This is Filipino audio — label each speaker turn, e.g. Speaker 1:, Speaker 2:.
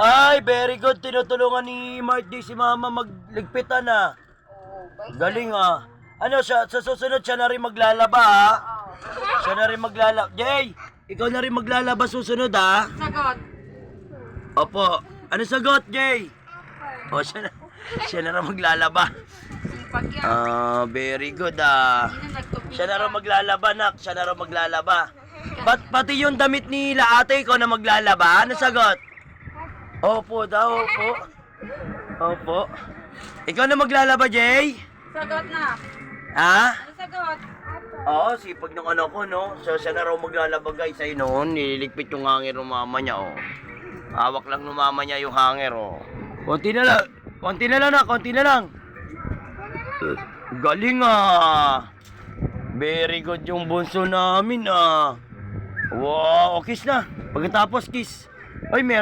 Speaker 1: Ay, very good. Tinutulungan ni Marty si Mama magligpitan ah.
Speaker 2: Oo, bait.
Speaker 1: Galing ah. Ano siya, sa susunod siya na rin maglalaba ah. Siya na rin maglalaba. Jay, ikaw na rin maglalaba susunod ah.
Speaker 2: Sagot.
Speaker 1: Opo. Ano sagot, Jay? O, siya na, siya na rin maglalaba.
Speaker 2: Sipag yan.
Speaker 1: Ah, very good ah.
Speaker 2: Hindi na nagtupika.
Speaker 1: Siya na rin maglalaba, nak. Siya na rin maglalaba. Pat, pati yung damit nila ate ko na maglalaba. Ano sagot? Opo daw, opo. Opo. Ikaw na maglalaba, Jay?
Speaker 2: Sagot na.
Speaker 1: Ha?
Speaker 2: Ano sagot?
Speaker 1: Oo, sipag ng ano ko, no? So, siya na raw maglalaba, guys. Ay, noon, nililigpit yung hanger ng mama niya, oh. Hawak lang ng mama niya yung hanger, oh. Konti na lang. Konti na lang, na. Konti na lang. Galing, ah. Very good yung bunso namin, ah. Wow, kiss na. Pagkatapos, kiss. Ay, meron